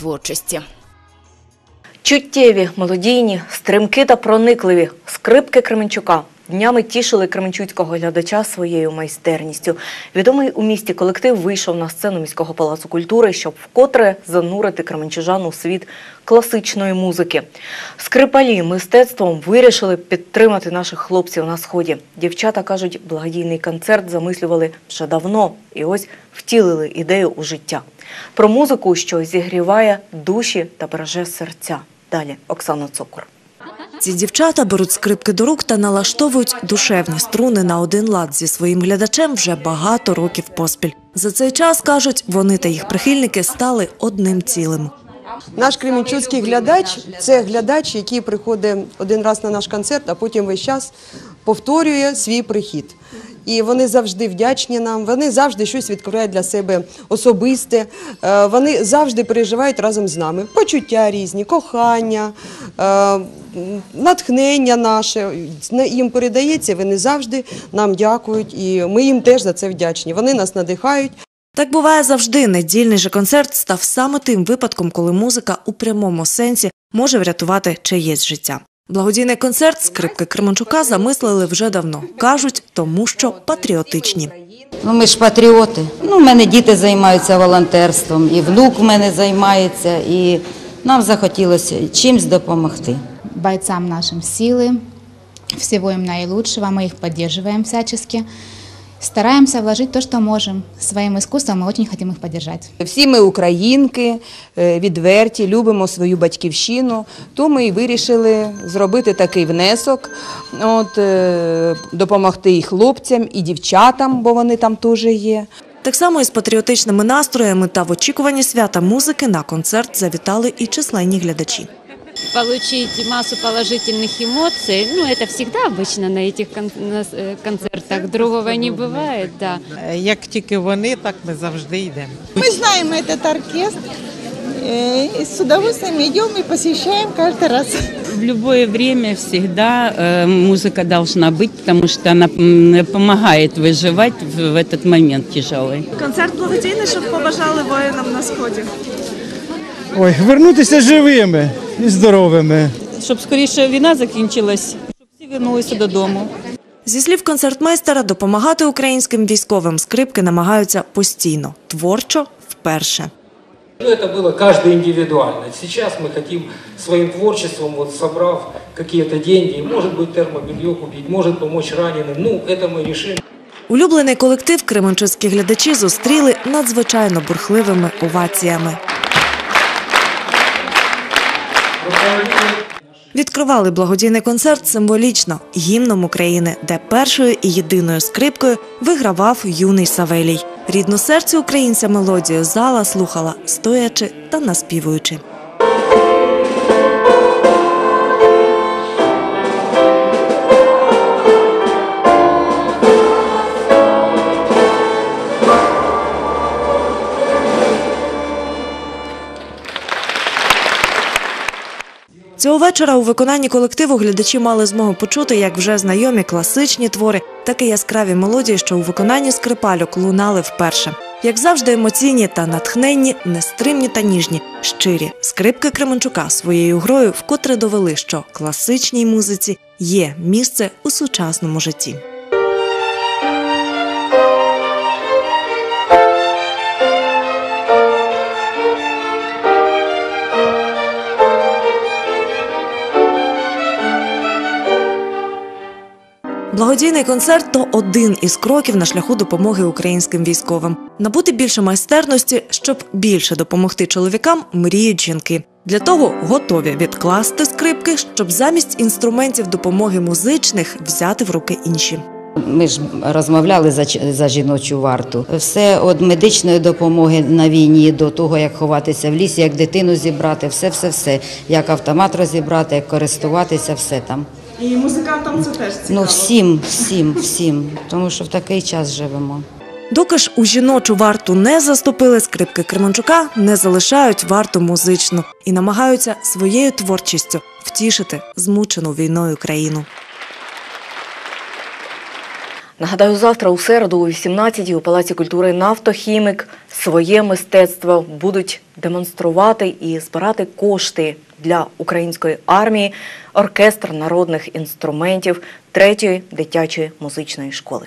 творчості. Чуттєві, мелодійні, стримки та проникливі скрипки Кременчука днями тішили кременчуцького глядача своєю майстерністю. Відомий у місті колектив вийшов на сцену міського палацу культури, щоб вкотре занурити кременчужан у світ класичної музики. Скрипалі мистецтвом вирішили підтримати наших хлопців на сході. Дівчата кажуть, благодійний концерт замислювали вже давно і ось втілили ідею у життя. Про музику, що зігріває душі та береже серця. Далі Оксана Цокур. Ці дівчата беруть скрипки до рук та налаштовують душевні струни на один лад зі своїм глядачем вже багато років поспіль. За цей час кажуть, вони та їх прихильники стали одним цілим. Наш кремінчуцький глядач це глядач, який приходить один раз на наш концерт, а потім весь час повторює свій прихід. І вони завжди вдячні нам, вони завжди щось відкривають для себе особисте, е, вони завжди переживають разом з нами. Почуття різні, кохання, е, натхнення наше їм передається, вони завжди нам дякують, і ми їм теж за це вдячні. Вони нас надихають. Так буває завжди. Недільний же концерт став саме тим випадком, коли музика у прямому сенсі може врятувати чиєсь життя. Благодійний концерт скрипки Кременчука замислили вже давно. Кажуть, тому що патріотичні. Ну, ми ж патріоти. Ну, у мене діти займаються волонтерством, і внук в мене займається, і нам захотілося чимось допомогти. бойцам нашим сили, всього їм найкращого, ми їх підтримуємо всячески. Стараемся вложить то, что можем. Своим искусством мы очень хотим их поддержать. Всі ми українки, е, відверті, любимо свою батьківщину, то ми і вирішили зробити такий внесок, от, е, допомогти і хлопцям, і дівчатам, бо вони там теж є. Так само із патріотичними настроями та в очікуванні свята музики на концерт завітали і численні глядачі получить массу положительных эмоций. Ну, это всегда обычно на этих кон- на с- э, концертах. Другого не бывает, да. Як тільки вони, так ми завжди йдемо. Мы знаем этот оркестр, э, и с удовольствием идем и посещаем каждый раз. В любое время всегда э, музыка должна быть, потому что она м, помогает выживать в, в этот момент тяжелый. Концерт благодійний, щоб побажали воїнам на сході. Ой, вернутися живими і здоровими. Щоб скоріше війна закінчилась, щоб всі вернулися додому. Зі слів концертмейстера, допомагати українським військовим скрипки намагаються постійно, творчо вперше. Ну, это было каждый индивидуально. Сейчас мы хотим своим творчеством, вот собрав какие-то деньги, может быть термобелье купить, может помочь раненым, ну, это мы решим. Улюблений колектив кременчуцькі глядачі зустріли надзвичайно бурхливими оваціями. Відкривали благодійний концерт символічно гімном України, де першою і єдиною скрипкою вигравав юний Савелій. Рідну серцю українця мелодію зала слухала стоячи та наспівуючи. Цього вечора у виконанні колективу глядачі мали змогу почути як вже знайомі класичні твори, так і яскраві мелодії, що у виконанні скрипальок лунали вперше. Як завжди, емоційні та натхненні, нестримні та ніжні, щирі скрипки Кременчука своєю грою вкотре довели, що класичній музиці є місце у сучасному житті. Благодійний концерт то один із кроків на шляху допомоги українським військовим. Набути більше майстерності, щоб більше допомогти чоловікам, мріють жінки. Для того готові відкласти скрипки, щоб замість інструментів допомоги музичних взяти в руки інші. Ми ж розмовляли за, за жіночу варту. Все від медичної допомоги на війні до того, як ховатися в лісі, як дитину зібрати, все, все, все. Як автомат розібрати, як користуватися, все там. І музикантам це теж цікаво. Ну всім, всім, всім. Тому що в такий час живемо. Доки ж у жіночу варту не заступили скрипки Кременчука, не залишають варту музичну і намагаються своєю творчістю втішити змучену війною країну. Нагадаю, завтра у середу о 18-й у Палаці культури «Нафтохімік» своє мистецтво будуть демонструвати і збирати кошти для української армії, оркестр народних інструментів третьої дитячої музичної школи.